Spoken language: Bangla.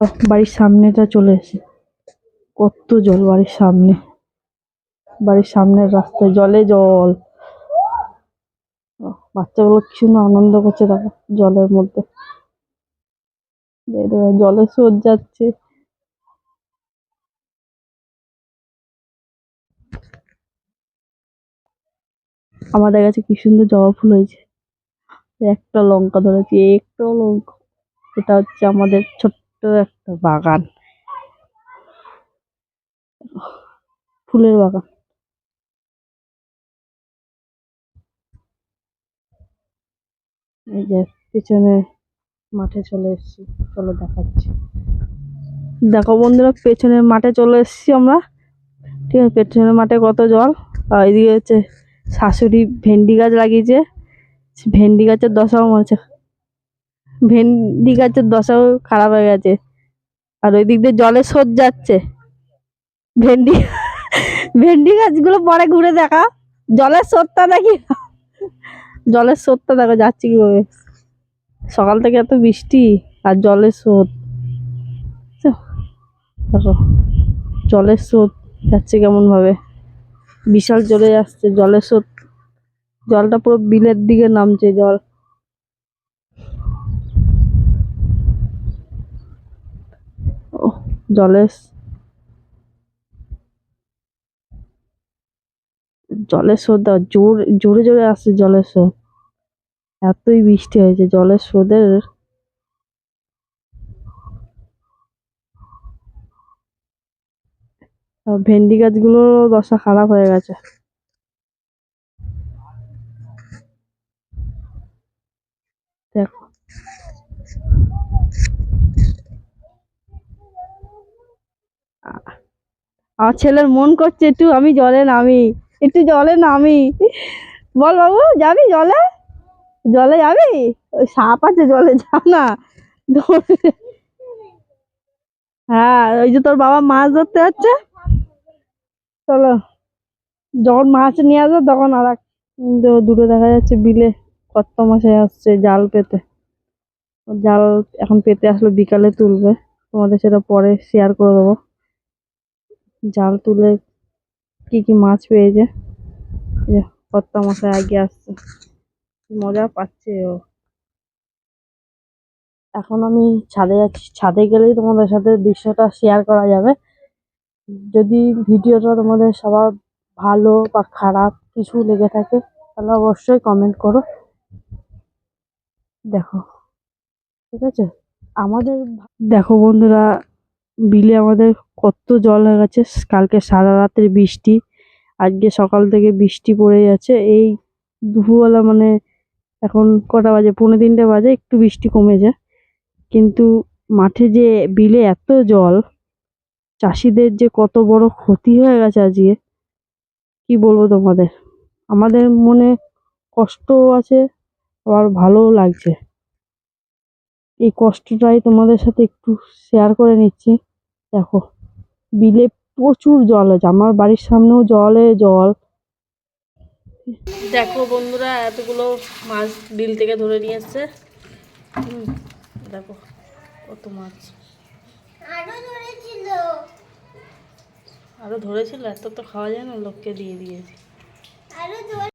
বাড়ির সামনেটা চলে এসে কত জল বাড়ির সামনে। বাড়ির সামনের রাস্তায় জলে জল। বাচ্চাগুলো কি সুন্দর আনন্দ করছে দেখো জলের মধ্যে। জলে স্রোত যাচ্ছে। আমাদের কাছে কি সুন্দর জবা ফুল হয়েছে। একটা লঙ্কা ধরেছি, একটা লঙ্কা। এটা হচ্ছে আমাদের ছোট্ট একটা বাগান। ফুলের বাগান। এই যে পিছনে মাঠে চলে এসেছি। চলো দেখাচ্ছি। দেখো বন্ধুরা, পেছনের মাঠে চলে এসেছি আমরা। ঠিক আছে, পেছনের মাঠে কত জল। আর এদিকে হচ্ছে শাশুড়ি ভেন্ডি গাছ লাগিয়েছে। ভেন্ডি গাছের দশাও মরেছে। ভেন্ডি গাছের দশাও খারাপ হয়ে গেছে। আর ওই দিক দিয়ে জলে স্রোত যাচ্ছে। ভেন্ডি ভেন্ডি গাছগুলো পরে ঘুরে দেখা। জলের স্রোতটা দেখি। জলের স্রোতটা দেখো, যাচ্ছে কীভাবে? সকাল থেকে এত বৃষ্টি আর জলের স্রোত? দেখো, জলের স্রোত যাচ্ছে কেমন ভাবে বিশাল চলে যাচ্ছে জলের স্রোত জলটা পুরো বিলের দিকে নামছে জল। ও জলের স্রোত জোর জোরে জোরে আসছে জলের স্রোত। এতই বৃষ্টি হয়েছে, জলের স্রোতের ভেন্ডি গাছগুলোর দশা খারাপ হয়ে গেছে দেখো আ- আমার ছেলের মন করছে একটু, আমি জলে নামি। একটু জলে নামি। বল বাবু, যাবি জলে? জলে যাবি? ওই সাপ আছে জলে, যা না। হ্যাঁ ওই যে তোর বাবা মাছ ধরতে যাচ্ছে। চলো, যখন মাছ নিয়ে আসবে তখন আর এক দূরে দেখা যাচ্ছে বিলে। কত মাসে আসছে জাল পেতে। জাল এখন পেতে আসলে বিকালে তুলবে। তোমাদের সেটা পরে শেয়ার করে দেবো। জাল তুলে কি কি মাছ পেয়েছে কর্তা মশাই আগে আসছে। মজা পাচ্ছে ও। এখন আমি ছাদে যাচ্ছি ছাদে গেলেই তোমাদের সাথে দৃশ্যটা শেয়ার করা যাবে। যদি ভিডিওটা তোমাদের সবার ভালো বা খারাপ কিছু লেগে থাকে, তাহলে অবশ্যই কমেন্ট করো। দেখো। ঠিক আছে? আমাদের দেখো বন্ধুরা বিলে আমাদের কত জল হয়ে গেছে। কালকে সারা রাতের বৃষ্টি, আজকে সকাল থেকে বৃষ্টি পড়ে যাচ্ছে। এই দুপুরবেলা মানে এখন কটা বাজে? পৌনে তিনটে বাজে, একটু বৃষ্টি কমেছে। কিন্তু মাঠে যে বিলে এত জল, চাষিদের যে কত বড় ক্ষতি হয়ে গেছে আজকে, কি বলব তোমাদের? আমাদের মনে কষ্টও আছে, আবার ভালোও লাগছে। এই কষ্টটাই তোমাদের সাথে একটু শেয়ার করে নিচ্ছি। দেখো বিলে প্রচুর জল আছে আমার বাড়ির সামনেও জলে জল। দেখো বন্ধুরা এতগুলো মাছ বিল থেকে ধরে নিয়ে এসছে হুম, দেখো কত মাছ। আরও ধরেছিল? এত তো খাওয়া যায় না লোককে দিয়ে দিয়েছি।